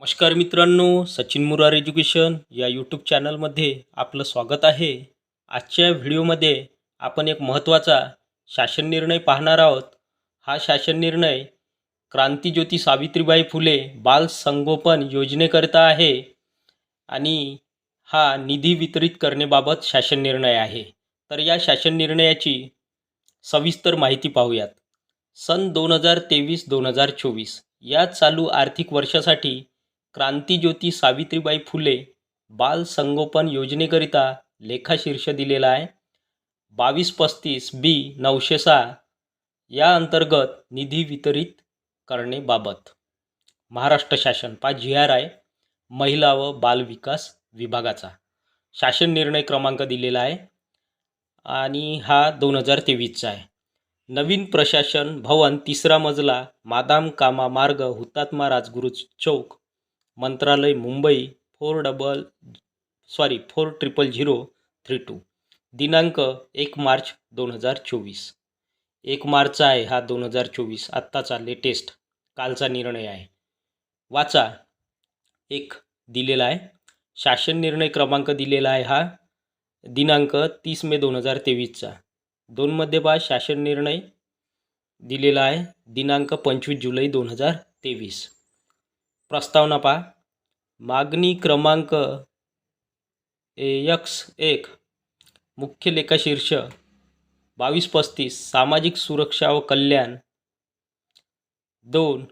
नमस्कार मित्रांनो सचिन मुरार एज्युकेशन या यूट्यूब चॅनलमध्ये आपलं स्वागत आहे. आजच्या व्हिडिओमध्ये आपण एक महत्त्वाचा शासन निर्णय पाहणार आहोत. हा शासन निर्णय क्रांतीज्योती सावित्रीबाई फुले बाल संगोपन योजनेकरिता आहे आणि हा निधी वितरित करण्याबाबत शासन निर्णय आहे. तर या शासन निर्णयाची सविस्तर माहिती पाहूयात. सन दोन हजार तेवीस दोन हजार चोवीस या चालू आर्थिक वर्षासाठी क्रांतीज्योती सावित्रीबाई फुले बाल संगोपन योजनेकरिता लेखाशीर्ष दिलेला आहे. बावीस पस्तीस बी नऊशे सहा. या अंतर्गत निधी वितरित करणेबाबत महाराष्ट्र शासन पा जी आर आहे महिला व बाल विकास विभागाचा शासन निर्णय क्रमांक दिलेला आहे. आणि हा दोन हजार तेवीसचा आहे. नवीन प्रशासन भवन तिसरा मजला मादाम कामा मार्ग हुतात्मा राजगुरू चौक मंत्रालय Mumbai four double sorry four triple zero three two. दिनांक एक मार्च दोन हजार चोवीस. एक मार्च आहे हा दोन हजार चोवीस. आत्ताचा लेटेस्ट कालचा निर्णय आहे. वाचा. एक दिलेला आहे. शासन निर्णय क्रमांक दिलेला आहे हा दिनांक तीस मे दोन हजार तेवीसचा. दोनमध्ये पहा शासन निर्णय दिलेला आहे. दिनांक पंचवीस जुलै दोन हजार तेवीस. प्रस्तावना पहा. मागणी क्रमांक यक्स एक मुख्य लेखाशीर्ष बावीस पस्तीस सामाजिक सुरक्षा व कल्याण. दोन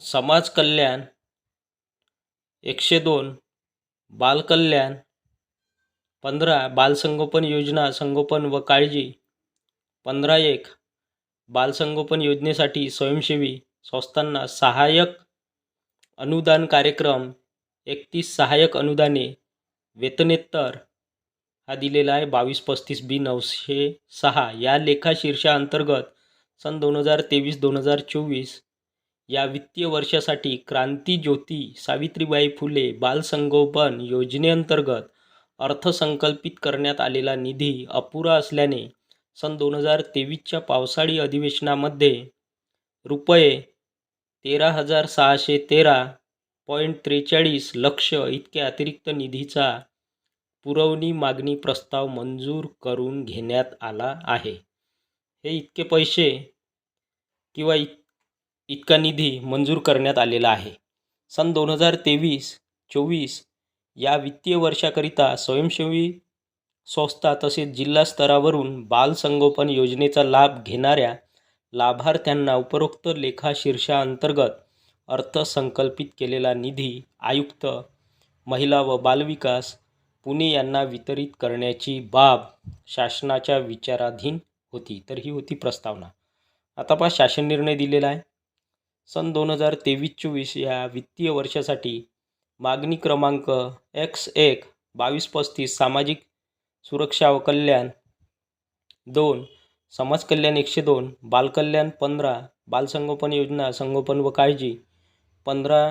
समाज कल्याण. एकशे दोन बालकल्याण पंधरा बालसंगोपन योजना संगोपन व काळजी. पंधरा एक बालसंगोपन योजनेसाठी स्वयंसेवी. संस्थांना सहाय्यक अनुदान कार्यक्रम एकतीस सहाय्यक अनुदाने वेतनेत्तर हा दिलेला आहे. बावीस पस्तीस बी नऊशे सहा. या लेखाशीर्षाअंतर्गत सन दोन हजार तेवीस दोन हजार चोवीस या वित्तीय वर्षासाठी क्रांती ज्योती सावित्रीबाई फुले बालसंगोपन योजनेअंतर्गत अर्थसंकल्पित करण्यात आलेला निधी अपुरा असल्याने सन दोन हजार तेवीसच्या पावसाळी अधिवेशनामध्ये रुपये तेरा हजार सहाशे तेरा पॉईंट त्रेचाळीस लक्ष इतक्या अतिरिक्त निधीचा पुरवणी मागणी प्रस्ताव मंजूर करून घेण्यात आला आहे. हे इतके पैसे किंवा इत इतका निधी मंजूर करण्यात आलेला आहे. सन दोन हजार तेवीस चोवीस या वित्तीय वर्षाकरिता स्वयंसेवी संस्था तसेच जिल्हा स्तरावरून बालसंगोपन योजनेचा लाभ घेणाऱ्या लाभार्थ्यांना उपरोक्त लेखाशीर्षाअंतर्गत अर्थसंकल्पित केलेला निधी आयुक्त महिला व बालविकास पुणे यांना वितरित करण्याची बाब शासनाच्या विचाराधीन होती. तर ही होती प्रस्तावना. आता पहा शासन निर्णय दिलेला आहे. सन दोन हजार तेवीस चोवीस या वित्तीय वर्षासाठी मागणी क्रमांक एक्स एक बावीस पस्तीस सामाजिक सुरक्षा व कल्याण दोन समाज कल्याण एकशे दोन बालकल्याण पंधरा बालसंगोपन योजना संगोपन व काळजी पंधरा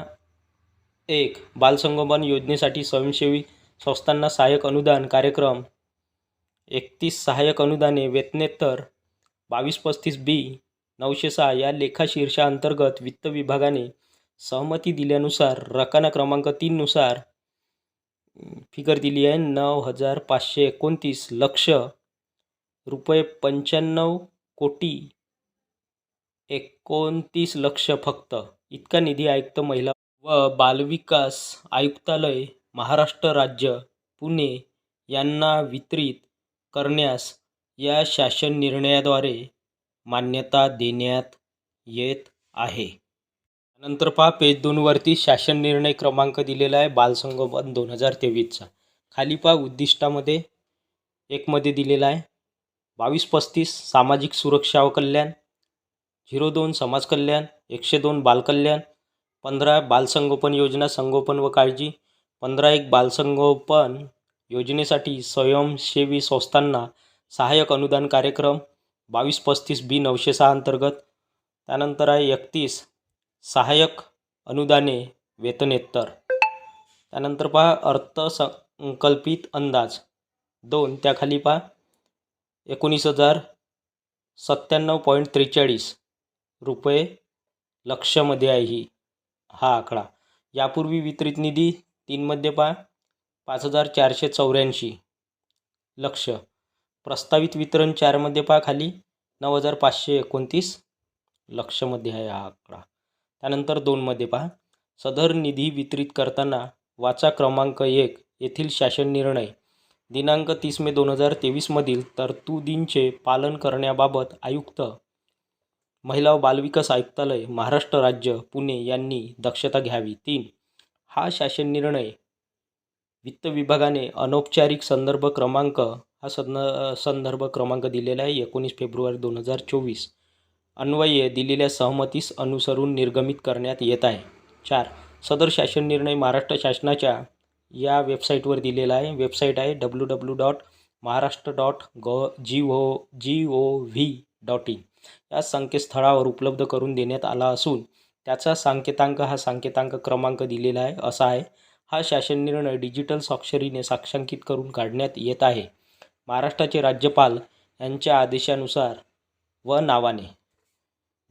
एक बालसंगोपन योजनेसाठी स्वयंसेवी संस्थांना सहाय्यक अनुदान कार्यक्रम एकतीस सहाय्यक अनुदाने वेतनेत्तर बावीस पस्तीस बी नऊशे सहा या लेखाशीर्षाअंतर्गत वित्त विभागाने सहमती दिल्यानुसार रकाना क्रमांक तीननुसार फिगर दिली आहे नऊ हजार पाचशे एकोणतीस लक्ष रुपये पंच्याण्णव कोटी एकोणतीस लक्ष फक्त. इतका निधी आयुक्त महिला व बालविकास आयुक्तालय महाराष्ट्र राज्य पुणे यांना वितरित करण्यास या शासन निर्णयाद्वारे मान्यता देण्यात येत आहे. नंतर पहा पेज दोनवरती शासन निर्णय क्रमांक दिलेला आहे बालसंगोपन दोन हजार तेवीसचा. खाली पहा उद्दिष्टामध्ये एकमध्ये दिलेला आहे. बावीस पस्तीस सामाजिक सुरक्षा व कल्याण झिरो दोन समाज कल्याण एकशे दोन बालकल्याण पंधरा बालसंगोपन योजना संगोपन व काळजी पंधरा एक बालसंगोपन योजनेसाठी स्वयंसेवी संस्थांना सहाय्यक अनुदान कार्यक्रम बावीस पस्तीस बी नऊशे सहा अंतर्गत त्यानंतर आहे एकतीस सहाय्यक अनुदाने वेतनेत्तर. त्यानंतर पहा अर्थसंकल्पित अंदाज. दोन त्याखाली पहा. एकोणीस हजार सत्त्याण्णव पॉईंट त्रेचाळीस रुपये लक्षमध्ये आहे ही. हा आकडा. यापूर्वी वितरित निधी तीनमध्ये पहा. पाच हजार चारशे चौऱ्याऐंशी. लक्ष. प्रस्तावित वितरण चारमध्ये पहा खाली. नऊ हजार पाचशे एकोणतीस. लक्षमध्ये आहे हा आकडा. त्यानंतर दोनमध्ये पहा. सदर निधी वितरित करताना वाचा क्रमांक एक येथील शासन निर्णय. दिनांक तीस मे दोन हजार तेवीसमधील तरतुदींचे पालन करण्याबाबत आयुक्त महिला व बालविकास आयुक्तालय महाराष्ट्र राज्य पुणे यांनी दक्षता घ्यावी. तीन हा शासन निर्णय वित्त विभागाने अनौपचारिक संदर्भ क्रमांक हा सदन संदर्भ क्रमांक दिलेला आहे एकोणीस फेब्रुवारी दोन हजार चोवीस. अन्वये दिलेल्या सहमतीस अनुसरून निर्गमित करण्यात येत आहे. चार सदर शासन निर्णय महाराष्ट्र शासनाच्या या वेबसाईटवर दिलेला आहे. वेबसाईट आहे W W dot Maharashtra dot gov G O G O V dot in या संकेतस्थळावर उपलब्ध करून देण्यात आला असून त्याचा सांकेतांक हा सांकेतांक क्रमांक दिलेला आहे. असा आहे. हा शासन निर्णय डिजिटल स्वाक्षरीने साक्षांकित करून काढण्यात येत आहे. महाराष्ट्राचे राज्यपाल यांच्या आदेशानुसार व नावाने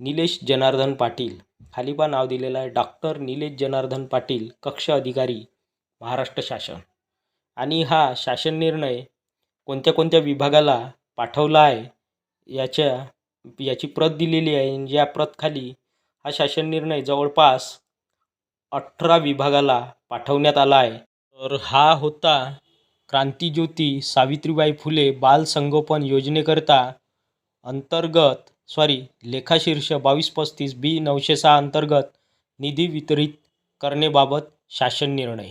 निलेश जनार्दन पाटील. खाली नाव दिलेलं आहे. डॉक्टर निलेश जनार्दन पाटील कक्ष अधिकारी महाराष्ट्र शासन. आणि हा शासन निर्णय कोणत्या कोणत्या विभागाला पाठवला आहे याच्या याची प्रत दिलेली आहे या प्रतखाली हा शासन निर्णय जवळपास अठरा विभागाला पाठवण्यात आला आहे. तर हा होता क्रांतीज्योती सावित्रीबाई फुले बाल संगोपन योजनेकरता अंतर्गत सॉरी लेखाशीर्ष बावीस पस्तीस बी नऊशे सहा अंतर्गत निधी वितरित करण्याबाबत शासन निर्णय.